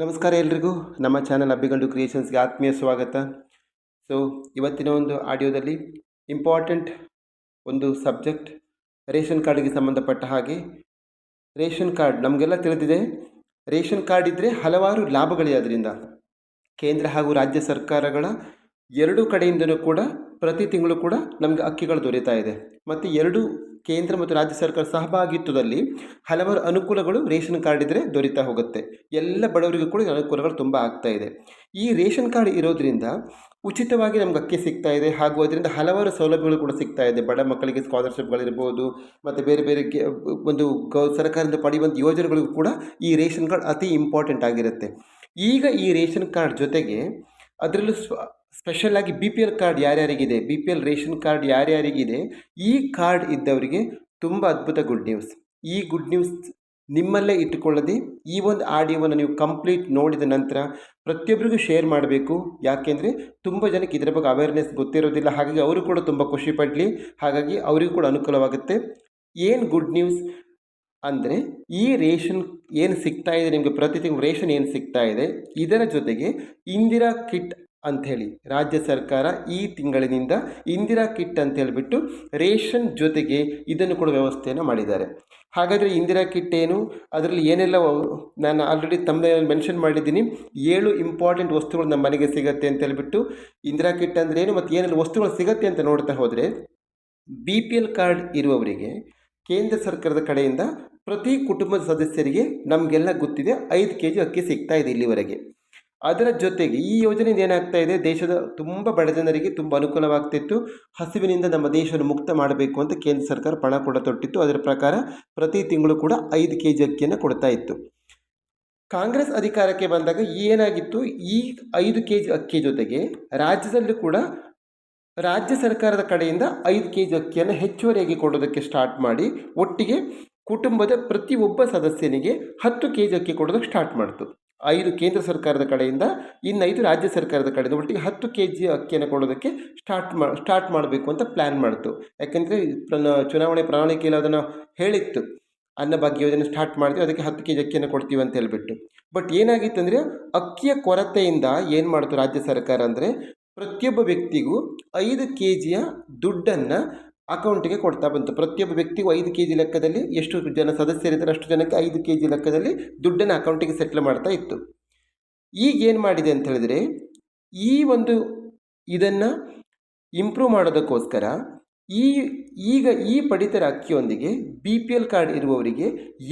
ನಮಸ್ಕಾರ ಎಲ್ರಿಗೂ. ನಮ್ಮ ಚಾನಲ್ ಅಬ್ಬಿಗಂಡು ಕ್ರಿಯೇಷನ್ಸ್ಗೆ ಆತ್ಮೀಯ ಸ್ವಾಗತ. ಸೊ ಇವತ್ತಿನ ಒಂದು ಆಡಿಯೋದಲ್ಲಿ ಇಂಪಾರ್ಟೆಂಟ್ ಒಂದು ಸಬ್ಜೆಕ್ಟ್ ರೇಷನ್ ಕಾರ್ಡಿಗೆ ಸಂಬಂಧಪಟ್ಟ ಹಾಗೆ. ರೇಷನ್ ಕಾರ್ಡ್ ನಮಗೆಲ್ಲ ತಿಳಿದಿದೆ. ರೇಷನ್ ಕಾರ್ಡ್ ಇದ್ದರೆ ಹಲವಾರು ಲಾಭಗಳಿವೆ ಅದರಿಂದ. ಕೇಂದ್ರ ಹಾಗೂ ರಾಜ್ಯ ಸರ್ಕಾರಗಳ ಎರಡೂ ಕಡೆಯಿಂದಲೂ ಕೂಡ ಪ್ರತಿ ತಿಂಗಳು ಕೂಡ ನಮಗೆ ಅಕ್ಕಿಗಳು ದೊರೀತಾ ಇದೆ. ಮತ್ತು ಎರಡು ಕೇಂದ್ರ ಮತ್ತು ರಾಜ್ಯ ಸರ್ಕಾರ ಸಹಭಾಗಿತ್ವದಲ್ಲಿ ಹಲವಾರು ಅನುಕೂಲಗಳು ರೇಷನ್ ಕಾರ್ಡ್ ಇದ್ದರೆ ದೊರೀತಾ ಹೋಗುತ್ತೆ. ಎಲ್ಲ ಬಡವರಿಗೂ ಕೂಡ ಅನುಕೂಲಗಳು ತುಂಬ ಆಗ್ತಾ ಇದೆ. ಈ ರೇಷನ್ ಕಾರ್ಡ್ ಇರೋದ್ರಿಂದ ಉಚಿತವಾಗಿ ನಮ್ಗೆ ಅಕ್ಕಿ ಸಿಗ್ತಾ ಇದೆ ಹಾಗೂ ಅದರಿಂದ ಹಲವಾರು ಸೌಲಭ್ಯಗಳು ಕೂಡ ಸಿಗ್ತಾ ಇದೆ. ಬಡ ಮಕ್ಕಳಿಗೆ ಸ್ಕಾಲರ್ಶಿಪ್ಗಳಿರ್ಬೋದು, ಮತ್ತು ಬೇರೆ ಬೇರೆ ಒಂದು ಗೌ, ಸರ್ಕಾರದಿಂದ ಪಡೆಯುವಂಥ ಯೋಜನೆಗಳಿಗೂ ಕೂಡ ಈ ರೇಷನ್ ಕಾರ್ಡ್ ಅತಿ ಇಂಪಾರ್ಟೆಂಟ್ ಆಗಿರುತ್ತೆ. ಈಗ ಈ ರೇಷನ್ ಕಾರ್ಡ್ ಜೊತೆಗೆ ಅದರಲ್ಲೂ ಸ್ವ ಸ್ಪೆಷಲಾಗಿ B P L card ಯಾರ್ಯಾರಿಗಿದೆ? B P L ration card ಯಾರ್ಯಾರಿಗಿದೆ? ಈ ಕಾರ್ಡ್ ಇದ್ದವರಿಗೆ ತುಂಬ ಅದ್ಭುತ ಗುಡ್ ನ್ಯೂಸ್ ಈ ಗುಡ್ ನ್ಯೂಸ್ ನಿಮ್ಮಲ್ಲೇ ಇಟ್ಟುಕೊಳ್ಳದೆ ಈ ಒಂದು ಆಡಿಯೋವನ್ನು ನೀವು ಕಂಪ್ಲೀಟ್ ನೋಡಿದ ನಂತರ ಪ್ರತಿಯೊಬ್ಬರಿಗೂ ಶೇರ್ ಮಾಡಬೇಕು. ಯಾಕೆಂದರೆ ತುಂಬ ಜನಕ್ಕೆ ಇದರ ಬಗ್ಗೆ ಅವೇರ್ನೆಸ್ ಗೊತ್ತಿರೋದಿಲ್ಲ. ಹಾಗಾಗಿ ಅವರು ಕೂಡ ತುಂಬ ಖುಷಿ ಪಡಲಿ. ಹಾಗಾಗಿ ಅವರಿಗೂ ಕೂಡ ಅನುಕೂಲವಾಗುತ್ತೆ. ಏನು ಗುಡ್ ನ್ಯೂಸ್ ಅಂದರೆ ಈ ರೇಷನ್ ಏನು ಸಿಗ್ತಾ ಇದೆ? ನಿಮಗೆ ಪ್ರತಿ ತಿಂಗಳು ರೇಷನ್ ಏನು ಸಿಗ್ತಾ ಇದೆ? ಇದರ ಜೊತೆಗೆ ಇಂದಿರಾ ಕಿಟ್ ಅಂಥೇಳಿ. ರಾಜ್ಯ ಸರ್ಕಾರ ಈ ತಿಂಗಳಿನಿಂದ ಇಂದಿರಾ ಕಿಟ್ ಅಂತ ಹೇಳಿಬಿಟ್ಟು ರೇಷನ್ ಜೊತೆಗೆ ಇದನ್ನು ಕೂಡ ವ್ಯವಸ್ಥೆಯನ್ನು ಮಾಡಿದ್ದಾರೆ. ಹಾಗಾದರೆ ಇಂದಿರಾ ಕಿಟ್ ಏನು? ಅದರಲ್ಲಿ ಏನೆಲ್ಲ ನಾನು ಆಲ್ರೆಡಿ ತಮ್ಮದೇ ಮೆನ್ಷನ್ ಮಾಡಿದ್ದೀನಿ. ಏಳು ಇಂಪಾರ್ಟೆಂಟ್ ವಸ್ತುಗಳು ನಮ್ಮ ಮನೆಗೆ ಸಿಗುತ್ತೆ ಅಂತ ಹೇಳಿಬಿಟ್ಟು ಇಂದಿರಾ ಕಿಟ್ ಅಂದರೆ ಏನು ಮತ್ತು ಏನೆಲ್ಲ ವಸ್ತುಗಳು ಸಿಗುತ್ತೆ ಅಂತ ನೋಡ್ತಾ ಹೋದರೆ ಬಿ ಪಿ ಎಲ್ ಕಾರ್ಡ್ ಇರುವವರಿಗೆ ಕೇಂದ್ರ ಸರ್ಕಾರದ ಕಡೆಯಿಂದ ಪ್ರತಿ ಕುಟುಂಬದ ಸದಸ್ಯರಿಗೆ ನಮಗೆಲ್ಲ ಗೊತ್ತಿದೆ ಐದು ಕೆ ಜಿ ಅಕ್ಕಿ ಸಿಗ್ತಾ ಇದೆ ಇಲ್ಲಿವರೆಗೆ. ಅದರ ಜೊತೆಗೆ ಈ ಯೋಜನೆಯಿಂದ ಏನಾಗ್ತಾ ಇದೆ, ದೇಶದ ತುಂಬ ಬಡ ಜನರಿಗೆ ತುಂಬ ಅನುಕೂಲವಾಗ್ತಿತ್ತು. ಹಸಿವಿನಿಂದ ನಮ್ಮ ದೇಶವನ್ನು ಮುಕ್ತ ಮಾಡಬೇಕು ಅಂತ ಕೇಂದ್ರ ಸರ್ಕಾರ ಪಣ ಕೂಡ ತೊಟ್ಟಿತ್ತು. ಅದರ ಪ್ರಕಾರ ಪ್ರತಿ ತಿಂಗಳು ಕೂಡ ಐದು ಕೆ ಜಿ ಅಕ್ಕಿಯನ್ನು ಕೊಡ್ತಾ ಇತ್ತು. ಕಾಂಗ್ರೆಸ್ ಅಧಿಕಾರಕ್ಕೆ ಬಂದಾಗ ಏನಾಗಿತ್ತು? ಈ ಐದು ಕೆ ಜಿ ಅಕ್ಕಿ ಜೊತೆಗೆ ರಾಜ್ಯದಲ್ಲೂ ಕೂಡ ರಾಜ್ಯ ಸರ್ಕಾರದ ಕಡೆಯಿಂದ ಐದು ಕೆ ಜಿ ಅಕ್ಕಿಯನ್ನು ಹೆಚ್ಚುವರಿಯಾಗಿ ಕೊಡೋದಕ್ಕೆ ಸ್ಟಾರ್ಟ್ ಮಾಡಿ, ಒಟ್ಟಿಗೆ ಕುಟುಂಬದ ಪ್ರತಿಯೊಬ್ಬ ಸದಸ್ಯನಿಗೆ ಹತ್ತು ಕೆ ಜಿ ಅಕ್ಕಿ ಕೊಡೋದಕ್ಕೆ ಸ್ಟಾರ್ಟ್ ಮಾಡ್ತು. ಐದು ಕೇಂದ್ರ ಸರ್ಕಾರದ ಕಡೆಯಿಂದ ಇನ್ನೈದು ರಾಜ್ಯ ಸರ್ಕಾರದ ಕಡೆಯಿಂದ ಒಟ್ಟಿಗೆ ಹತ್ತು ಕೆ ಜಿ ಅಕ್ಕಿಯನ್ನು ಕೊಡೋದಕ್ಕೆ ಸ್ಟಾರ್ಟ್ ಮಾ ಸ್ಟಾರ್ಟ್ ಮಾಡಬೇಕು ಅಂತ ಪ್ಲ್ಯಾನ್ ಮಾಡಿತು. ಯಾಕೆಂದರೆ ಚುನಾವಣೆ ಪ್ರಣಾಳಿಕೆಯಲ್ಲಿ ಅದನ್ನು ಹೇಳಿತ್ತು. ಅನ್ನಭಾಗ್ಯ ಯೋಜನೆ ಸ್ಟಾರ್ಟ್ ಮಾಡ್ತೀವಿ ಅದಕ್ಕೆ ಹತ್ತು ಕೆ ಜಿ ಅಕ್ಕಿಯನ್ನು ಕೊಡ್ತೀವಿ ಅಂತ ಹೇಳ್ಬಿಟ್ಟು. ಬಟ್ ಏನಾಗಿತ್ತು ಅಂದರೆ ಅಕ್ಕಿಯ ಕೊರತೆಯಿಂದ ಏನು ಮಾಡ್ತು ರಾಜ್ಯ ಸರ್ಕಾರ ಅಂದರೆ ಪ್ರತಿಯೊಬ್ಬ ವ್ಯಕ್ತಿಗೂ ಐದು ಕೆ ಜಿಯ ದುಡ್ಡನ್ನು ಅಕೌಂಟಿಗೆ ಕೊಡ್ತಾ ಬಂತು. ಪ್ರತಿಯೊಬ್ಬ ವ್ಯಕ್ತಿಗೂ ಐದು ಕೆ ಜಿ ಲೆಕ್ಕದಲ್ಲಿ ಎಷ್ಟು ಜನ ಸದಸ್ಯರಿದ್ದಾರೆ ಅಷ್ಟು ಜನಕ್ಕೆ ಐದು ಕೆ ಜಿ ಲೆಕ್ಕದಲ್ಲಿ ದುಡ್ಡನ್ನು ಅಕೌಂಟಿಗೆ ಸೆಟ್ಲ್ ಮಾಡ್ತಾ ಇತ್ತು. ಈಗ ಏನು ಮಾಡಿದೆ ಅಂತ ಹೇಳಿದರೆ, ಈ ಒಂದು ಇದನ್ನು ಇಂಪ್ರೂವ್ ಮಾಡೋದಕ್ಕೋಸ್ಕರ ಈ ಈಗ ಈ ಪಡಿತರ ಅಕ್ಕಿಯೊಂದಿಗೆ ಬಿ ಪಿ ಎಲ್ ಕಾರ್ಡ್ ಇರುವವರಿಗೆ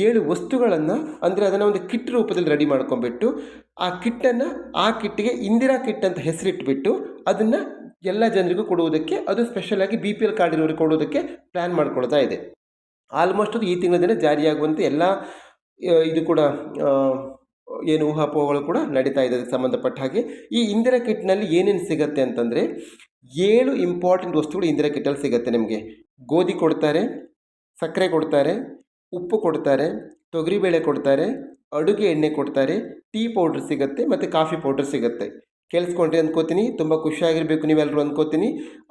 ಏಳು ವಸ್ತುಗಳನ್ನು ಅಂದರೆ ಅದನ್ನು ಒಂದು ಕಿಟ್ ರೂಪದಲ್ಲಿ ರೆಡಿ ಮಾಡ್ಕೊಂಡ್ಬಿಟ್ಟು ಆ ಕಿಟ್ಟನ್ನು ಆ ಕಿಟ್ಟಿಗೆ ಇಂದಿರಾ ಕಿಟ್ ಅಂತ ಹೆಸರಿಟ್ಬಿಟ್ಟು ಅದನ್ನು ಎಲ್ಲ ಜನರಿಗೂ ಕೊಡುವುದಕ್ಕೆ ಅದು ಸ್ಪೆಷಲಾಗಿ ಬಿ ಪಿ ಎಲ್ ಕಾರ್ಡ್ ಇರೋರಿಗೆ ಕೊಡುವುದಕ್ಕೆ ಪ್ಲ್ಯಾನ್ ಮಾಡ್ಕೊಳ್ತಾ ಇದೆ. ಆಲ್ಮೋಸ್ಟ್ ಅದು ಈ ತಿಂಗಳ ದಿನ ಜಾರಿಯಾಗುವಂತೆ ಎಲ್ಲ ಇದು ಕೂಡ ಏನು ಊಹಾಪೋಹಗಳು ಕೂಡ ನಡೀತಾ ಇದೆ ಸಂಬಂಧಪಟ್ಟ ಹಾಗೆ. ಈ ಇಂದಿರಾ ಕಿಟ್ನಲ್ಲಿ ಏನೇನು ಸಿಗುತ್ತೆ ಅಂತಂದರೆ, ಏಳು ಇಂಪಾರ್ಟೆಂಟ್ ವಸ್ತುಗಳು ಇಂದಿರಾ ಕಿಟ್ಟಲ್ಲಿ ಸಿಗುತ್ತೆ ನಿಮಗೆ. ಗೋಧಿ ಕೊಡ್ತಾರೆ, ಸಕ್ಕರೆ ಕೊಡ್ತಾರೆ, ಉಪ್ಪು ಕೊಡ್ತಾರೆ, ತೊಗರಿಬೇಳೆ ಕೊಡ್ತಾರೆ, ಅಡುಗೆ ಎಣ್ಣೆ ಕೊಡ್ತಾರೆ, ಟೀ ಪೌಡ್ರ್ ಸಿಗುತ್ತೆ ಮತ್ತು ಕಾಫಿ ಪೌಡ್ರ್ ಸಿಗುತ್ತೆ. ಕೇಳಿಸ್ಕೊಂಡ್ರಿ ಅಂದ್ಕೋತೀನಿ ತುಂಬ ಖುಷಿಯಾಗಿರಬೇಕು ನೀವೆಲ್ಲರೂ ಅಂದ್ಕೋತೀನಿ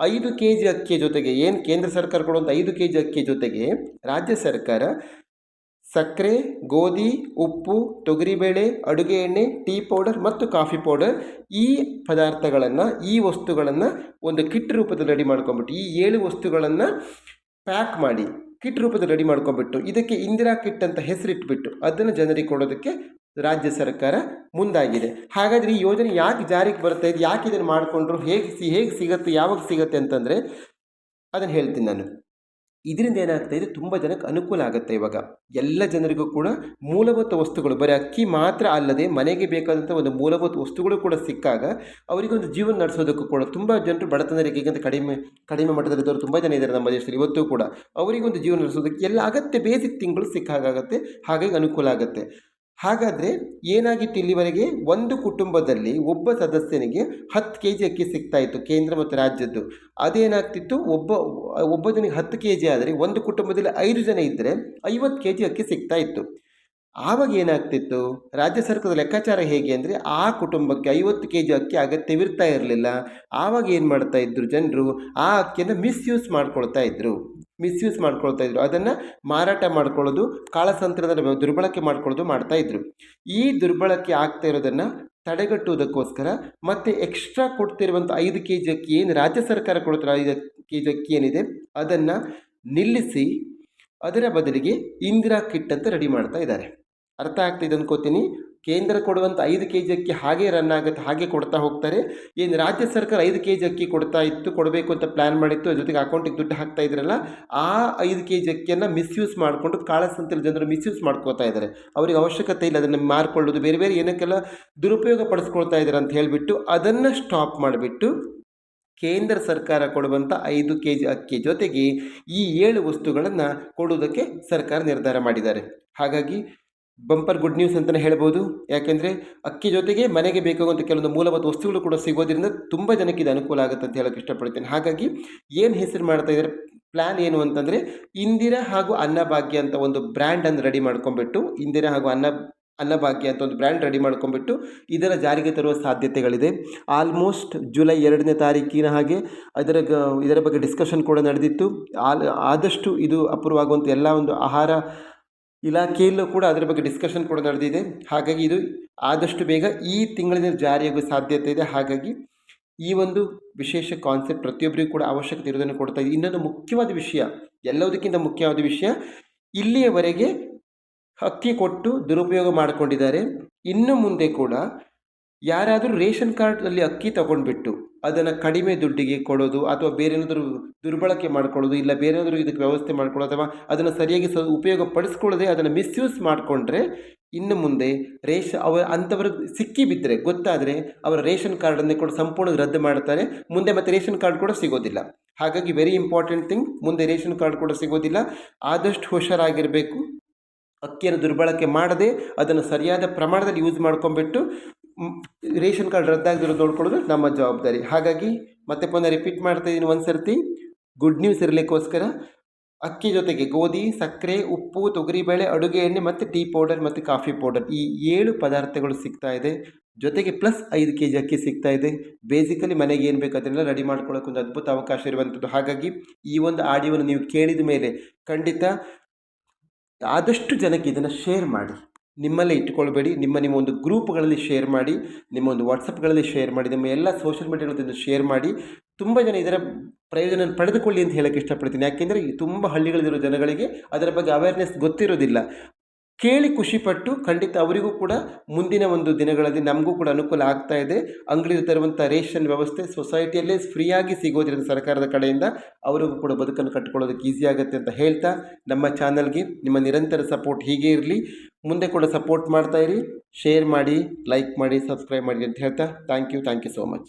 ಐದು ಕೆ ಜಿ ಅಕ್ಕಿಯ ಜೊತೆಗೆ ಏನು ಕೇಂದ್ರ ಸರ್ಕಾರ ಕೊಡುವಂಥ ಐದು ಕೆ ಜಿ ಅಕ್ಕಿಯ ಜೊತೆಗೆ ರಾಜ್ಯ ಸರ್ಕಾರ ಸಕ್ಕರೆ, ಗೋಧಿ, ಉಪ್ಪು, ತೊಗರಿಬೇಳೆ, ಅಡುಗೆ ಎಣ್ಣೆ, ಟೀ ಪೌಡರ್ ಮತ್ತು ಕಾಫಿ ಪೌಡರ್ ಈ ಪದಾರ್ಥಗಳನ್ನು, ಈ ವಸ್ತುಗಳನ್ನು ಒಂದು ಕಿಟ್ ರೂಪದಲ್ಲಿ ರೆಡಿ ಮಾಡ್ಕೊಂಬಿಟ್ಟು ಈ ಏಳು ವಸ್ತುಗಳನ್ನು ಪ್ಯಾಕ್ ಮಾಡಿ ಕಿಟ್ ರೂಪದಲ್ಲಿ ರೆಡಿ ಮಾಡ್ಕೊಂಬಿಟ್ಟು ಇದಕ್ಕೆ ಇಂದಿರಾ ಕಿಟ್ ಅಂತ ಹೆಸರಿಟ್ಬಿಟ್ಟು, ಅದನ್ನು ಜನರಿಗೆ ಕೊಡೋದಕ್ಕೆ ರಾಜ್ಯ ಸರ್ಕಾರ ಮುಂದಾಗಿದೆ. ಹಾಗಾದರೆ ಈ ಯೋಜನೆ ಯಾಕೆ ಜಾರಿಗೆ ಬರ್ತಾ ಇದೆ? ಯಾಕೆ ಇದನ್ನು ಮಾಡಿಕೊಂಡ್ರು? ಹೇಗೆ ಸಿ, ಹೇಗೆ ಸಿಗುತ್ತೆ? ಯಾವಾಗ ಸಿಗುತ್ತೆ ಅಂತಂದರೆ ಅದನ್ನು ಹೇಳ್ತೀನಿ ನಾನು. ಇದರಿಂದ ಏನಾಗ್ತಾ ಇದೆ? ತುಂಬ ಜನಕ್ಕೆ ಅನುಕೂಲ ಆಗುತ್ತೆ ಇವಾಗ. ಎಲ್ಲ ಜನರಿಗೂ ಕೂಡ ಮೂಲಭೂತ ವಸ್ತುಗಳು, ಬರೀ ಅಕ್ಕಿ ಮಾತ್ರ ಅಲ್ಲದೆ ಮನೆಗೆ ಬೇಕಾದಂಥ ಒಂದು ಮೂಲಭೂತ ವಸ್ತುಗಳು ಕೂಡ ಸಿಕ್ಕಾಗ ಅವರಿಗೆ ಒಂದು ಜೀವನ ನಡೆಸೋದಕ್ಕೂ ಕೂಡ ತುಂಬ ಜನರು ಬಡತನ ರೇಖೆಗಿಂತ ಕಡಿಮೆ ಕಡಿಮೆ ಮಟ್ಟದಲ್ಲಿದ್ದವರು ತುಂಬ ಜನ ಇದ್ದಾರೆ ನಮ್ಮ ದೇಶದಲ್ಲಿ ಇವತ್ತು ಕೂಡ. ಅವರಿಗೊಂದು ಜೀವನ ನಡೆಸೋದಕ್ಕೆ ಎಲ್ಲ ಅಗತ್ಯ ಬೇಸಿಕ್ ತಿಂಗಳು ಸಿಕ್ಕಾಗುತ್ತೆ ಹಾಗಾಗಿ ಅನುಕೂಲ ಆಗುತ್ತೆ. ಹಾಗಾದರೆ ಏನಾಗಿತ್ತು ಇಲ್ಲಿವರೆಗೆ? ಒಂದು ಕುಟುಂಬದಲ್ಲಿ ಒಬ್ಬ ಸದಸ್ಯನಿಗೆ ಹತ್ತು ಕೆ ಜಿ ಅಕ್ಕಿ ಸಿಗ್ತಾ ಇತ್ತು ಕೇಂದ್ರ ಮತ್ತು ರಾಜ್ಯದ್ದು. ಅದೇನಾಗ್ತಿತ್ತು? ಒಬ್ಬ ಒಬ್ಬ ಜನಿಗೆ ಹತ್ತು ಕೆ ಜಿ ಆದರೆ ಒಂದು ಕುಟುಂಬದಲ್ಲಿ ಐದು ಜನ ಇದ್ದರೆ ಐವತ್ತು ಕೆ ಜಿ ಅಕ್ಕಿ ಸಿಗ್ತಾ ಇತ್ತು. ಆವಾಗ ಏನಾಗ್ತಿತ್ತು? ರಾಜ್ಯ ಸರ್ಕಾರದ ಲೆಕ್ಕಾಚಾರ ಹೇಗೆ ಅಂದರೆ ಆ ಕುಟುಂಬಕ್ಕೆ ಐವತ್ತು ಕೆ ಜಿ ಅಕ್ಕಿ ಅಗತ್ಯವಿರ್ತಾ ಇರಲಿಲ್ಲ. ಆವಾಗ ಏನು ಮಾಡ್ತಾ ಇದ್ರು ಜನರು? ಆ ಅಕ್ಕಿಯನ್ನು ಮಿಸ್ಯೂಸ್ ಮಾಡ್ಕೊಳ್ತಾ ಇದ್ರು. ಮಿಸ್ಯೂಸ್ ಮಾಡ್ಕೊಳ್ತಾ ಇದ್ರು. ಅದನ್ನು ಮಾರಾಟ ಮಾಡ್ಕೊಳ್ಳೋದು ಕಾಳಸಂತ್ರದ ದುರ್ಬಳಕೆ ಮಾಡ್ಕೊಳ್ಳೋದು ಮಾಡ್ತಾ ಇದ್ರು. ಈ ದುರ್ಬಳಕೆ ಆಗ್ತಾ ಇರೋದನ್ನು ತಡೆಗಟ್ಟುವುದಕ್ಕೋಸ್ಕರ ಮತ್ತು ಎಕ್ಸ್ಟ್ರಾ ಕೊಡ್ತಿರುವಂಥ ಐದು ಕೆ ಜಿ ಅಕ್ಕಿ ಏನು ರಾಜ್ಯ ಸರ್ಕಾರ ಕೊಡ್ತಾರೆ ಐದು ಕೆ ಜಿ ಅಕ್ಕಿ ಏನಿದೆ, ಅದನ್ನು ನಿಲ್ಲಿಸಿ ಅದರ ಬದಲಿಗೆ ಇಂದಿರಾ ಕಿಟ್ ಅಂತ ರೆಡಿ ಮಾಡ್ತಾ ಇದ್ದಾರೆ. ಅರ್ಥ ಆಗ್ತಿದೆ ಅನ್ಕೋತೀನಿ? ಕೇಂದ್ರ ಕೊಡುವಂಥ ಐದು ಕೆ ಜಿ ಅಕ್ಕಿ ಹಾಗೆ ರನ್ ಆಗುತ್ತೆ, ಹಾಗೆ ಕೊಡ್ತಾ ಹೋಗ್ತಾರೆ. ಏನು ರಾಜ್ಯ ಸರ್ಕಾರ ಐದು ಕೆ ಜಿ ಅಕ್ಕಿ ಕೊಡ್ತಾ ಇತ್ತು, ಕೊಡಬೇಕು ಅಂತ ಪ್ಲ್ಯಾನ್ ಮಾಡಿತ್ತು, ಅದ್ರ ಜೊತೆಗೆ ಅಕೌಂಟಿಗೆ ದುಡ್ಡು ಹಾಕ್ತಾ ಇದ್ರಲ್ಲ, ಆ ಐದು ಕೆ ಜಿ ಅಕ್ಕಿಯನ್ನು ಮಿಸ್ಯೂಸ್ ಮಾಡಿಕೊಂಡು ಕಾಳಸಂತೆಯಲ್ಲಿ ಜನರು ಮಿಸ್ಯೂಸ್ ಮಾಡ್ಕೋತಾ ಇದ್ದಾರೆ. ಅವರಿಗೆ ಅವಶ್ಯಕತೆ ಇಲ್ಲ, ಅದನ್ನು ಮಾರ್ಕೊಳ್ಳೋದು, ಬೇರೆ ಬೇರೆ ಏನಕ್ಕೆಲ್ಲ ದುರುಪಯೋಗ ಪಡಿಸ್ಕೊಳ್ತಾ ಇದ್ದಾರೆ ಅಂತ ಹೇಳಿಬಿಟ್ಟು ಅದನ್ನು ಸ್ಟಾಪ್ ಮಾಡಿಬಿಟ್ಟು ಕೇಂದ್ರ ಸರ್ಕಾರ ಕೊಡುವಂಥ ಐದು ಕೆ ಜಿ ಅಕ್ಕಿ ಜೊತೆಗೆ ಈ ಏಳು ವಸ್ತುಗಳನ್ನು ಕೊಡುವುದಕ್ಕೆ ಸರ್ಕಾರ ನಿರ್ಧಾರ ಮಾಡಿದ್ದಾರೆ. ಹಾಗಾಗಿ ಬಂಪರ್ ಗುಡ್ ನ್ಯೂಸ್ ಅಂತಲೇ ಹೇಳ್ಬೋದು. ಯಾಕೆಂದರೆ ಅಕ್ಕಿ ಜೊತೆಗೆ ಮನೆಗೆ ಬೇಕಾಗುವಂಥ ಕೆಲವೊಂದು ಮೂಲಭೂತ ವಸ್ತುಗಳು ಕೂಡ ಸಿಗೋದ್ರಿಂದ ತುಂಬ ಜನಕ್ಕೆ ಇದು ಅನುಕೂಲ ಆಗುತ್ತೆ ಅಂತ ಹೇಳೋಕ್ಕೆ ಇಷ್ಟಪಡ್ತೇನೆ. ಹಾಗಾಗಿ ಏನು ಹೆಸರು ಮಾಡ್ತಾ ಇದ್ದಾರೆ? ಪ್ಲ್ಯಾನ್ ಏನು ಅಂತಂದರೆ ಇಂದಿರಾ ಹಾಗೂ ಅನ್ನಭಾಗ್ಯ ಅಂತ ಒಂದು ಬ್ರ್ಯಾಂಡನ್ನು ರೆಡಿ ಮಾಡ್ಕೊಂಡ್ಬಿಟ್ಟು, ಇಂದಿರಾ ಹಾಗೂ ಅನ್ನ ಅನ್ನಭಾಗ್ಯ ಅಂತ ಒಂದು ಬ್ರ್ಯಾಂಡ್ ರೆಡಿ ಮಾಡ್ಕೊಂಡ್ಬಿಟ್ಟು ಇದರ ಜಾರಿಗೆ ತರುವ ಸಾಧ್ಯತೆಗಳಿದೆ. ಆಲ್ಮೋಸ್ಟ್ ಜುಲೈ ಎರಡನೇ ತಾರೀಕಿನ ಹಾಗೆ ಅದರ ಇದರ ಬಗ್ಗೆ ಡಿಸ್ಕಷನ್ ಕೂಡ ನಡೆದಿತ್ತು. ಆಲ್, ಆದಷ್ಟು ಇದು ಅಪೂರ್ವವಾಗುವಂಥ ಎಲ್ಲ ಒಂದು ಆಹಾರ ಇಲಾಖೆಯಲ್ಲೂ ಕೂಡ ಅದರ ಬಗ್ಗೆ ಡಿಸ್ಕಷನ್ ಕೂಡ ನಡೆದಿದೆ. ಹಾಗಾಗಿ ಇದು ಆದಷ್ಟು ಬೇಗ ಈ ತಿಂಗಳಿನ ಜಾರಿಯಾಗುವ ಸಾಧ್ಯತೆ ಇದೆ. ಹಾಗಾಗಿ ಈ ಒಂದು ವಿಶೇಷ ಕಾನ್ಸೆಪ್ಟ್ ಪ್ರತಿಯೊಬ್ಬರಿಗೂ ಕೂಡ ಅವಶ್ಯಕತೆ ಇರೋದನ್ನು ಕೊಡ್ತಾ ಇದೆ. ಇನ್ನೊಂದು ಮುಖ್ಯವಾದ ವಿಷಯ, ಎಲ್ಲದಕ್ಕಿಂತ ಮುಖ್ಯವಾದ ವಿಷಯ, ಇಲ್ಲಿಯವರೆಗೆ ಅಕ್ಕಿ ಕೊಟ್ಟು ದುರುಪಯೋಗ ಮಾಡಿಕೊಂಡಿದ್ದಾರೆ. ಇನ್ನು ಮುಂದೆ ಕೂಡ ಯಾರಾದರೂ ರೇಷನ್ ಕಾರ್ಡಲ್ಲಿ ಅಕ್ಕಿ ತಗೊಂಡ್ಬಿಟ್ಟು ಅದನ್ನು ಕಡಿಮೆ ದುಡ್ಡಿಗೆ ಕೊಡೋದು ಅಥವಾ ಬೇರೇನಾದರೂ ದುರ್ಬಳಕೆ ಮಾಡ್ಕೊಳ್ಳೋದು ಇಲ್ಲ ಬೇರೆ ಏನಾದರೂ ಇದಕ್ಕೆ ವ್ಯವಸ್ಥೆ ಮಾಡ್ಕೊಳ್ಳೋದು ಅಥವಾ ಅದನ್ನು ಸರಿಯಾಗಿ ಸ ಉಪಯೋಗ ಪಡಿಸ್ಕೊಳ್ಳದೆ ಅದನ್ನು ಮಿಸ್ಯೂಸ್ ಮಾಡಿಕೊಂಡ್ರೆ ಇನ್ನು ಮುಂದೆ ರೇಷ ಅವ ಅಂಥವರು ಸಿಕ್ಕಿ ಬಿದ್ದರೆ ಗೊತ್ತಾದರೆ ಅವರ ರೇಷನ್ ಕಾರ್ಡನ್ನೇ ಕೂಡ ಸಂಪೂರ್ಣ ರದ್ದು ಮಾಡ್ತಾರೆ ಮುಂದೆ ಮತ್ತೆ ರೇಷನ್ ಕಾರ್ಡ್ ಕೂಡ ಸಿಗೋದಿಲ್ಲ. ಹಾಗಾಗಿ ವೆರಿ ಇಂಪಾರ್ಟೆಂಟ್ ಥಿಂಗ್ ಮುಂದೆ ರೇಷನ್ ಕಾರ್ಡ್ ಕೂಡ ಸಿಗೋದಿಲ್ಲ. ಆದಷ್ಟು ಹುಷಾರಾಗಿರಬೇಕು. ಅಕ್ಕಿಯನ್ನು ದುರ್ಬಳಕೆ ಮಾಡದೆ ಅದನ್ನು ಸರಿಯಾದ ಪ್ರಮಾಣದಲ್ಲಿ ಯೂಸ್ ಮಾಡ್ಕೊಂಡ್ಬಿಟ್ಟು ಮ್, ರೇಷನ್ ಕಾರ್ಡ್ ರದ್ದಾಗದಿರೋದು ನೋಡ್ಕೊಳ್ಳೋದು ನಮ್ಮ ಜವಾಬ್ದಾರಿ. ಹಾಗಾಗಿ ಮತ್ತೆ ಪುನಃ ರಿಪೀಟ್ ಮಾಡ್ತಾ ಇದ್ದೀನಿ ಒಂದು ಸರ್ತಿ ಗುಡ್ ನ್ಯೂಸ್ ಇರಲಿಕ್ಕೋಸ್ಕರ ಅಕ್ಕಿ ಜೊತೆಗೆ ಗೋಧಿ, ಸಕ್ಕರೆ, ಉಪ್ಪು ತೊಗರಿಬೇಳೆ ಅಡುಗೆ ಎಣ್ಣೆ ಮತ್ತು ಟೀ ಪೌಡರ್ ಮತ್ತು ಕಾಫಿ ಪೌಡರ್ ಈ ಏಳು ಪದಾರ್ಥಗಳು ಸಿಗ್ತಾ ಇದೆ. ಜೊತೆಗೆ ಪ್ಲಸ್ ಐದು ಕೆ ಜಿ ಅಕ್ಕಿ ಸಿಗ್ತಾ ಇದೆ. ಬೇಸಿಕಲಿ ಮನೆಗೆ ಏನು ಬೇಕು ಅದನ್ನೆಲ್ಲ ರೆಡಿ ಮಾಡ್ಕೊಳ್ಳೋಕೆ ಒಂದು ಅದ್ಭುತ ಅವಕಾಶ ಇರುವಂಥದ್ದು. ಹಾಗಾಗಿ ಈ ಒಂದು ಆಡಿಯೋವನ್ನು ನೀವು ಕೇಳಿದ ಮೇಲೆ ಖಂಡಿತ ಆದಷ್ಟು ಜನಕ್ಕೆ ಇದನ್ನು ಶೇರ್ ಮಾಡಿ. ನಿಮ್ಮಲ್ಲೇ ಇಟ್ಟುಕೊಳ್ಬೇಡಿ ನಿಮ್ಮ ನಿಮ್ಮ ಒಂದು ಗ್ರೂಪ್ಗಳಲ್ಲಿ ಶೇರ್ ಮಾಡಿ, ನಿಮ್ಮ ಒಂದು ವಾಟ್ಸಪ್ಗಳಲ್ಲಿ ಶೇರ್ ಮಾಡಿ, ನಿಮ್ಮ ಎಲ್ಲ ಸೋಷಿಯಲ್ ಮೀಡಿಯಾಗಳನ್ನು ಶೇರ್ ಮಾಡಿ. ತುಂಬ ಜನ ಇದರ ಪ್ರಯೋಜನ ಪಡೆದುಕೊಳ್ಳಿ ಅಂತ ಹೇಳೋಕ್ಕೆ ಇಷ್ಟಪಡ್ತೀನಿ. ಯಾಕೆಂದರೆ ತುಂಬ ಹಳ್ಳಿಗಳಲ್ಲಿರೋ ಜನಗಳಿಗೆ ಅದರ ಬಗ್ಗೆ ಅವೇರ್ನೆಸ್ ಗೊತ್ತಿರೋದಿಲ್ಲ. ಕೇಳಿ ಖುಷಿಪಟ್ಟು ಖಂಡಿತ ಅವರಿಗೂ ಕೂಡ ಮುಂದಿನ ಒಂದು ದಿನಗಳಲ್ಲಿ ನಮಗೂ ಕೂಡ ಅನುಕೂಲ ಆಗ್ತಾ ಇದೆ. ಅಂಗಡಿಯಲ್ಲಿ ತರುವಂಥ ರೇಷನ್ ವ್ಯವಸ್ಥೆ ಸೊಸೈಟಿಯಲ್ಲೇ ಫ್ರೀಯಾಗಿ ಸಿಗೋದ್ರಿಂದ ಸರ್ಕಾರದ ಕಡೆಯಿಂದ ಅವರಿಗೂ ಕೂಡ ಬದುಕನ್ನು ಕಟ್ಟಿಕೊಳ್ಳೋದಕ್ಕೆ ಈಸಿ ಆಗುತ್ತೆ ಅಂತ ಹೇಳ್ತಾ ನಮ್ಮ ಚಾನಲ್ಗೆ ನಿಮ್ಮ ನಿರಂತರ ಸಪೋರ್ಟ್ ಹೀಗೆ ಇರಲಿ. ಮುಂದೆ ಕೂಡ ಸಪೋರ್ಟ್ ಮಾಡ್ತಾ ಇರಿ. ಶೇರ್ ಮಾಡಿ ಲೈಕ್ ಮಾಡಿ ಸಬ್ಸ್ಕ್ರೈಬ್ ಮಾಡಿ ಅಂತ ಹೇಳ್ತಾ thank you thank you so much